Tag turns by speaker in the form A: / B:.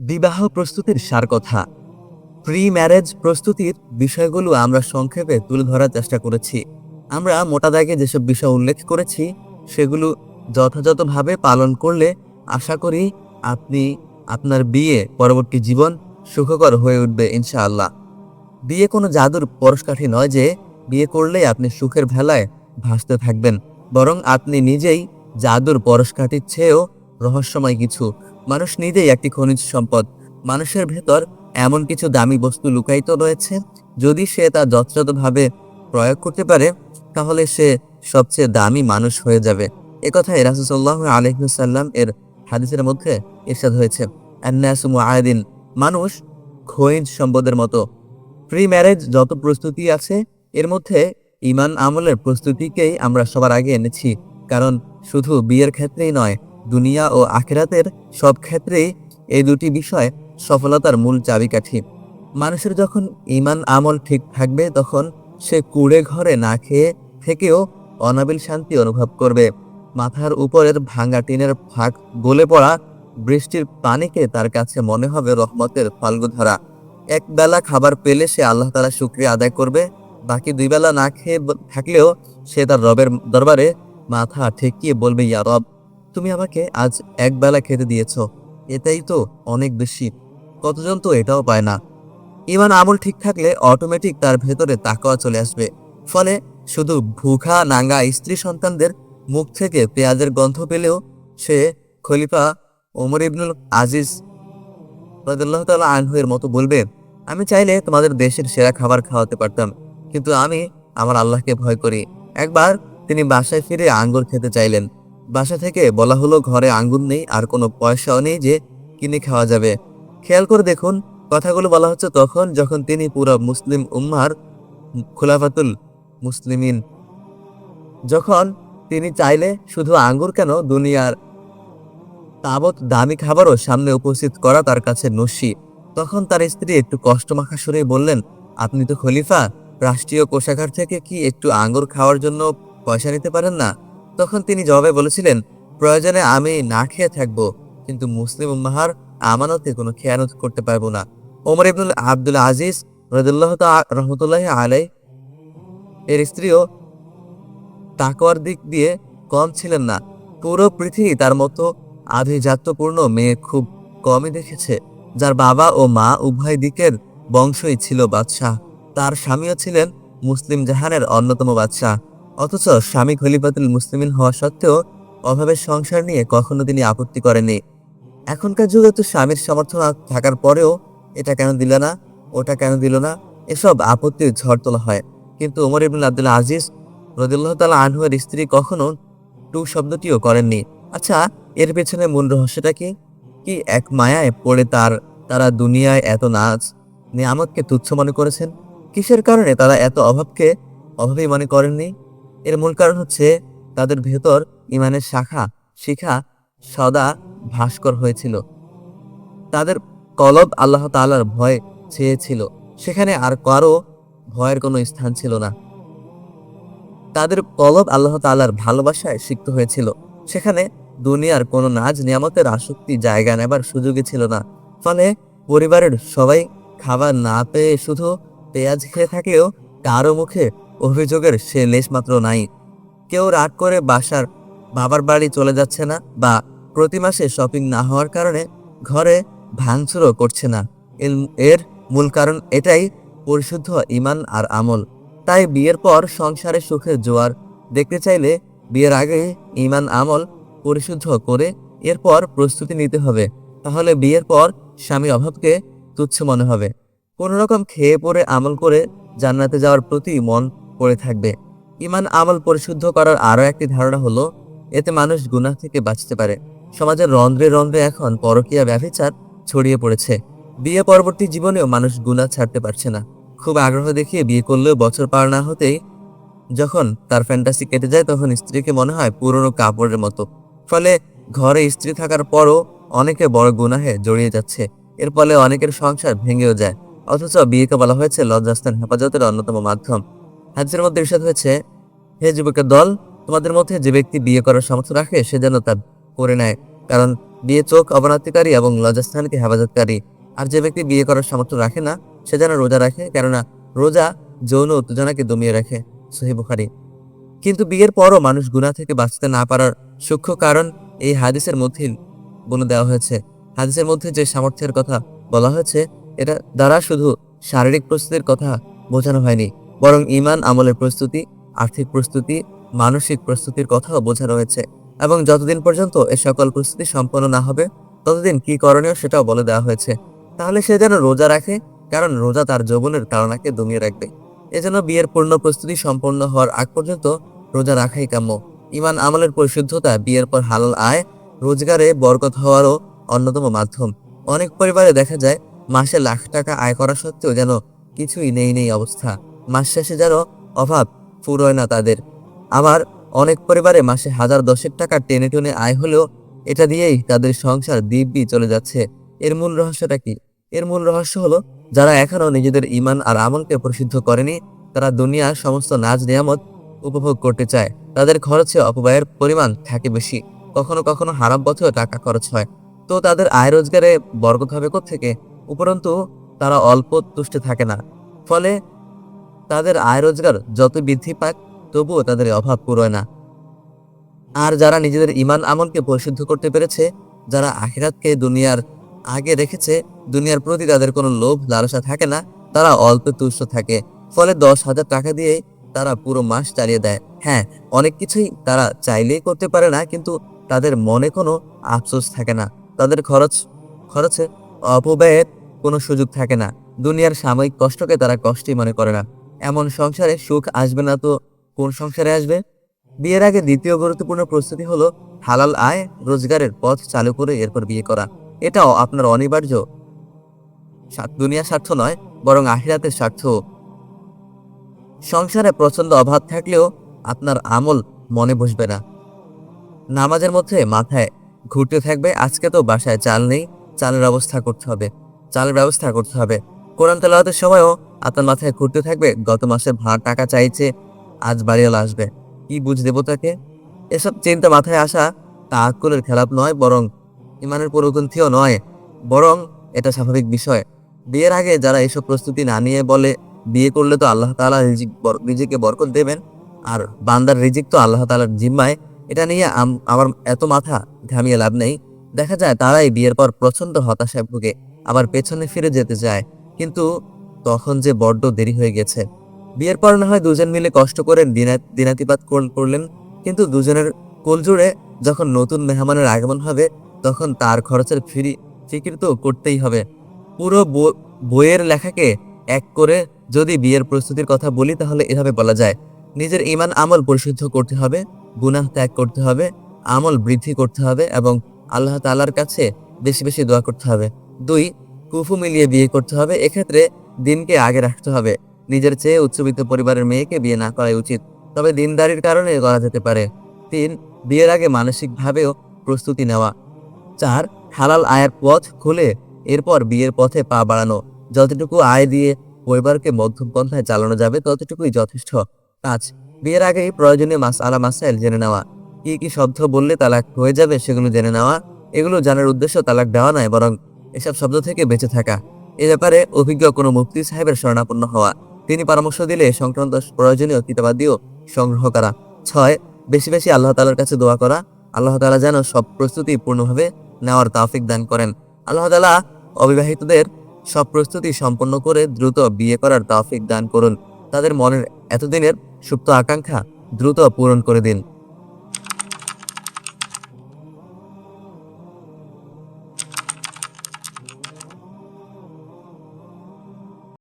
A: বিবাহ প্রস্তুতির সার কথা প্রি ম্যারেজ প্রস্তুতির বিষয়গুলো আমরা সংক্ষেপে তুলে ধরার চেষ্টা করেছি। আমরা মোটা দাগে যেসব বিষয় উল্লেখ করেছি, সেগুলো যথাযথভাবে পালন করলে আশা করি আপনি আপনার বিয়ে পরবর্তী জীবন সুখকর হয়ে উঠবে ইনশাআল্লাহ। বিয়ে কোনো জাদুর পরশকাঠি নয় যে বিয়ে করলেই আপনি সুখের ভেলায় ভাসতে থাকবেন। বরং আপনি নিজেই জাদুর পরশকাঠির চেয়েও রহস্যময় কিছু মানুষ নিজেই একটি খনিজ সম্পদ। মানুষের ভেতর এমন কিছু দামি বস্তু লুকায়িত রয়েছে, যদি সে তা যথাযথভাবে প্রয়োগ করতে পারে, তাহলে সে সবচেয়ে দামি মানুষ হয়ে যাবে। একথায় রাসুসাল্লাহ আলহিসাল্লাম এর হাদিসের মধ্যে ইরশাদ হয়েছে। আয়দিন মানুষ খনিজ সম্পদের মতো। প্রি ম্যারেজ যত প্রস্তুতি আছে, এর মধ্যে ইমান আমলের প্রস্তুতিকেই আমরা সবার আগে এনেছি, কারণ শুধু বিয়ের ক্ষেত্রেই নয় দুনিয়া ও আখেরাতের সব ক্ষেত্রেই এই দুটি বিষয় সফলতার মূল চাবিকাঠি। মানুষের যখন ইমান আমল ঠিক থাকবে, তখন সে কুড়ে ঘরে না খেয়ে থেকেও অনাবিল শান্তি অনুভব করবে। মাথার উপরের ভাঙা টিনের ফাঁক গলে পড়া বৃষ্টির পানিকে তার কাছে মনে হবে রহমতের ফাল্গুধারা। এক বেলা খাবার পেলে সে আল্লাহ তালা শুক্রিয়া আদায় করবে, বাকি দুই বেলা না খেয়ে থাকলেও সে তার রবের দরবারে মাথা ঠেকিয়ে বলবে, ইয়া রব তুমি আমাকে আজ এক বেলা খেতে দিয়েছ এটাই তো অনেক বেশি। কতজন তো এটাও পায় না। ইমান আমল ঠিক থাকলে অটোমেটিক তার ভেতরে তাকওয়া চলে আসবে। ফলে শুধু ভুখা নাঙ্গা স্ত্রী সন্তানদের মুখ থেকে পেঁয়াজের গন্ধ পেলেও সে খলিফা ওমর ইবনুল আজিজ রাদিয়াল্লাহু তাআলা আনহু এর মতো বলবে, আমি চাইলে তোমাদের দেশের সেরা খাবার খাওয়াতে পারতাম, কিন্তু আমি আমার আল্লাহকে ভয় করি। একবার তিনি বাসায় ফিরে আঙ্গুর খেতে চাইলেন। বাসা থেকে বলা হলো ঘরে আঙ্গুর নেই, আর কোনো পয়সাও নেই যে কিনে খাওয়া যাবে। খেয়াল করে দেখুন, কথাগুলো বলা হচ্ছে তখন যখন তিনি পুরো মুসলিম উম্মার খুলাফাতুল মুসলিমিন। যখন তিনি চাইলে শুধু আঙ্গুর কেন দুনিয়ার তাবৎ দামি খাবারও সামনে উপস্থিত করা তার কাছে নস্যি। তখন তার স্ত্রী একটু কষ্ট মাখা সুরে বললেন, আপনি তো খলিফা, রাষ্ট্রীয় কোষাগার থেকে কি একটু আঙ্গুর খাওয়ার জন্য পয়সা নিতে পারেন না? তখন তিনি জবাবে বলেছিলেন, প্রয়োজনে আমি না খেয়ে থাকব, কিন্তু মুসলিম উম্মাহার আমানতে কোনো খেয়ানত করতে পারব না। ওমর ইবনুল আব্দুল আজিজ রদুল্লাহ রহমতুল্লাহ আলাই এর স্ত্রীও তাকওয়ার দিক দিয়ে কম ছিলেন না। পুরো পৃথিবী তার মতো আভিজাত্যপূর্ণ মেয়ে খুব কমই দেখেছে, যার বাবা ও মা উভয় দিকের বংশই ছিল বাদশাহ। তার স্বামীও ছিলেন মুসলিম জাহানের অন্যতম বাদশাহ। অথচ স্বামী খলিফাতুল মুসলিমিন হওয়া সত্ত্বেও অভাবের সংসার নিয়ে কখনো তিনি আপত্তি করেননি। এখনকার যুগে তো স্বামীর সমর্থন থাকার পরেও এটা কেন দিল না, ওটা কেন দিল না, এসব আপত্তির ঝড় তোলা হয়। কিন্তু ওমর ইবনুল আব্দুল আজিজ রদিল্লাহ তালা আনহুয়ের স্ত্রী কখনো টু শব্দটিও করেননি। আচ্ছা এর পেছনে মূল রহস্যটা কি? কি এক মায়ায় পড়ে তার, তারা দুনিয়ায় এত নাচ নিয়ামতকে তুচ্ছ মনে করেছেন? কিসের কারণে তারা এত অভাবকে অভাবই মনে করেননি? এর মূল কারণ হচ্ছে তাদের ভেতর ইমানের শাখা, শিখা, সদা ভাস্কর হয়েছিল। তাদের কলব আল্লাহ তালার ভয় চেয়েছিল। সেখানে আর কারও ভয়ের কোনো স্থান ছিল না। তাদের কলব আল্লাহ তালার ভালোবাসায় সিক্ত হয়েছিল। সেখানে দুনিয়ার কোনো নাজ নিয়ামতের আসক্তি জায়গা নেবার সুযোগই ছিল না। ফলে পরিবারের সবাই খাবার না পেয়ে শুধু পেঁয়াজ খেয়ে থাকেও কারও মুখে অভিযোগের সে লেশমাত্র নাই। কেউ রাগ করে বাসার বাবার বাড়ি চলে যাচ্ছে না বা প্রতি মাসে শপিং না হওয়ার কারণে ঘরে ভাঙচুরও করছে না। এর- মূল কারণ এটাই পরিশুদ্ধ ইমান আর আমল। তাই বিয়ের পর সংসারে সুখের জোয়ার দেখতে চাইলে বিয়ের আগে ইমান আমল পরিশুদ্ধ করে এরপর প্রস্তুতি নিতে হবে। তাহলে বিয়ের পর স্বামীর অভাবকে তুচ্ছ মনে হবে। কোনো রকম খেয়ে পরে আমল করে জান্নাতে যাওয়ার প্রতি মন পড়ে থাকবে। ইমান আমল পরিশুদ্ধ করার আরও একটি ধারণা হলো, এতে মানুষ গুনাহ থেকে বাঁচতে পারে। সমাজের রন্ধ্রে রন্ধ্রে এখন পরকীয়া ব্যভিচার ছড়িয়ে পড়েছে। বিয়ে পরবর্তী জীবনেও মানুষ গুনাহ ছাড়তে পারছে না। খুব আগ্রহ দেখিয়ে বিয়ে করলেও বছর পার না হতেই যখন তার ফ্যান্টাসি কেটে যায়, তখন স্ত্রীকে মনে হয় পুরনো কাপড়ের মতো। ফলে ঘরে স্ত্রী থাকার পরও অনেকে বড় গুনাহে জড়িয়ে যাচ্ছে। এর ফলে অনেকের সংসার ভেঙেও যায়। অথচ বিয়েকে বলা হয়েছে, লজ্জাস্থান হেফাজতের অন্যতম মাধ্যম। হাদিসের মধ্যে ইরশাদ হয়েছে, হে যুবকের দল, তোমাদের মধ্যে যে ব্যক্তি বিয়ে করার সামর্থ্য রাখে, সে যেন তা করে নেয়। কারণ বিয়ে চোখ অবনতিকারী এবং লজ্জাস্থানকে হেফাজতকারী। আর যে ব্যক্তি বিয়ে করার সামর্থ্য রাখে না, সে যেন রোজা রাখে, কেননা রোজা যৌন উত্তেজনাকে দমিয়ে রাখে, সহি বুখারি। কিন্তু বিয়ের পরও মানুষ গুনাহ থেকে বাঁচতে না পারার সূক্ষ্ম কারণ এই হাদিসের মধ্যে বলে দেওয়া হয়েছে। হাদিসের মধ্যে যে সামর্থ্যের কথা বলা হয়েছে, এটা দ্বারা শুধু শারীরিক প্রস্তুতির কথা বোঝানো হয়নি। বরং ইমান আমলের প্রস্তুতি, আর্থিক প্রস্তুতি, মানসিক প্রস্তুতির কথাও বোঝা রয়েছে। এবং যতদিন পর্যন্ত এ সকল প্রস্তুতি সম্পন্ন না হবে, ততদিন কি করণীয় সেটাও বলে দেওয়া হয়েছে। তাহলে সে যেন রোজা রাখে, কারণ রোজা তার যৌবনের তাড়নাকে দমিয়ে রাখবে। এজন্য বিয়ের পূর্ণ প্রস্তুতি সম্পন্ন হওয়ার আগ পর্যন্ত রোজা রাখাই কাম্য। ইমান আমলের পরিশুদ্ধতা, বিয়ের পর হালাল আয়, রোজগারে বরকত হওয়ারও অন্যতম মাধ্যম। অনেক পরিবারে দেখা যায়, মাসে লাখ টাকা আয় করা সত্ত্বেও যেন কিছুই নেই নেই অবস্থা। মাস শেষে যেন অভাব ফুরোয় না তাদের। আবার অনেক পরিবারে মাসে হাজার দশেক টাকা টেনে টেনে আয় হলেও এটা দিয়েই তাদের সংসার দিব্যি চলে যাচ্ছে। এর মূল রহস্যটা কি? এর মূল রহস্য হলো, যারা এখনও নিজেদের ইমান আর আমলকে প্রসিদ্ধ করেনি, তারা দুনিয়ার সমস্ত নাজ নিয়ামত উপভোগ করতে চায়। তাদের খরচে অপব্যয়ের পরিমাণ থাকে বেশি। কখনো কখনো হারাম পথেও টাকা খরচ হয়। তো তাদের আয় রোজগারে বরকত হবে থেকে উপরন্তু তারা অল্প তুষ্টে থাকে না। ফলে তাদের আয় রোজগার যত বৃদ্ধি পাক, তবুও তাদের অভাব পুরোয় না। আর যারা নিজেদের ইমান আমলকে পরিশুদ্ধ করতে পেরেছে, যারা আখিরাতকে দুনিয়ার আগে রেখেছে, দুনিয়ার প্রতি তাদের কোনো লোভ, লালসা থাকে না, তারা অল্প তুষ্ট থাকে। ফলে দশ হাজার টাকা দিয়েই তারা পুরো মাস চালিয়ে দেয়। হ্যাঁ অনেক কিছুই তারা চাইলেই করতে পারে না, কিন্তু তাদের মনে কোনো আফসোস থাকে না। তাদের খরচ, খরচে অপব্যয়ের কোনো সুযোগ থাকে না। দুনিয়ার সাময়িক কষ্টকে তারা কষ্টই মনে করে না। এমন সংসারে সুখ আসবে না তো কোন সংসারে আসবে? বিয়ের আগে দ্বিতীয় গুরুত্বপূর্ণ প্রস্তুতি হলো হালাল আয় রোজগারের পথ চালু করে এরপর বিয়ে করা। এটাও আপনার অনিবার্য। দুনিয়ার স্বার্থ নয়, বরং আখিরাতের স্বার্থ। সংসারে প্রচণ্ড অভাব থাকলেও আপনার আমল মনে বসবে না। নামাজের মধ্যে মাথায় ঘুরতে থাকবে, আজকে তো বাসায় চাল নেই, চালের ব্যবস্থা করতে হবে, চালের ব্যবস্থা করতে হবে। কোরআন তেলাওয়াতের সময়ও আপনার মাথায় ঘুরতে থাকবে, গত মাসে ভাড়া টাকা চাইছে, আজ বাড়িওয়ালা আসবে। কি বুঝ দেবো তাকে? এসব চিন্তা মাথায় আসা তা আকুলের খেলাপ নয়, বরং ইমানের পরিপন্থীও নয়, বরং এটা স্বাভাবিক বিষয়। বিয়ের আগে যারা এসব প্রস্তুতি না নিয়ে বলে, বিয়ে করলে তো আল্লাহ তাআলা রিজিক রিজিকে বরকত দেবেন, আর বান্দার রিজিক তো আল্লাহ তালার জিম্মায়, এটা নিয়ে আমার এত মাথা ঘামিয়ে লাভ নেই। দেখা যায় তারাই বিয়ের পর প্রচণ্ড হতাশায় ভুগে, আবার পেছনে ফিরে যেতে চায়। কিন্তু তখন যে বড্ড দেরি হয়ে গেছে। বিয়ের পর না হয় দুজন মিলে কষ্ট করে দিনা- দিনাতিপাত করলেন, কিন্তু দুজনের কোলজুড়ে যখন নতুন মেহমানের আগমন হবে, তখন তার খরচের ফিরি, ফিকির তো করতেই হবে। পুরো বইয়ের লেখাকে এক করে যদি বিয়ের প্রস্তুতির কথা বলি, তাহলে এভাবে বলা যায়, নিজের ইমান আমল পরিশুদ্ধ করতে হবে, গুনাহ ত্যাগ করতে হবে, আমল বৃদ্ধি করতে হবে এবং আল্লাহ তালার কাছে বেশি বেশি দোয়া করতে হবে। দুই, কুফু মিলিয়ে বিয়ে করতে হবে। এক্ষেত্রে দিনকে আগে রাখতে হবে। নিজের চেয়ে উচ্চবিত্ত পরিবারের মেয়েকে বিয়ে না করাই উচিত, তবে দিনদারির কারণে করা যেতে পারে। তিন, বিয়ের আগে মানসিকভাবেও প্রস্তুতি নেওয়া। চার, হালাল আয়ের পথ খুলে এরপর বিয়ের পথে পা বাড়ানো। যতটুকু আয় দিয়ে পরিবারকে মধ্যম পন্থায় চালানো যাবে, ততটুকুই যথেষ্ট। পাঁচ, বিয়ের আগেই প্রয়োজনীয় মাস আলা মাসাইল জেনে নেওয়া। কি কি শব্দ বললে তালাক হয়ে যাবে সেগুলো জেনে নেওয়া। এগুলো জানার উদ্দেশ্য তালাক দেওয়া নয়, বরং এসব শব্দ থেকে বেঁচে থাকা। এ ব্যাপারে অভিজ্ঞ কোনো মুফতি সাহেবের শরণাপন্ন হওয়া। তিনি পরামর্শ দিলে সংক্রান্ত প্রয়োজনীয় কিতাবাদিও সংগ্রহ করা। ছয়, বেশি বেশি আল্লাহ তালার কাছে দোয়া করা। আল্লাহ তালা যেন সব প্রস্তুতি পূর্ণভাবে নেওয়ার তাফিক দান করেন। আল্লাহ তালা অবিবাহিতদের সব প্রস্তুতি সম্পন্ন করে দ্রুত বিয়ে করার তাফিক দান করুন। তাদের মনের এতদিনের সুপ্ত আকাঙ্ক্ষা দ্রুত পূরণ করে দিন।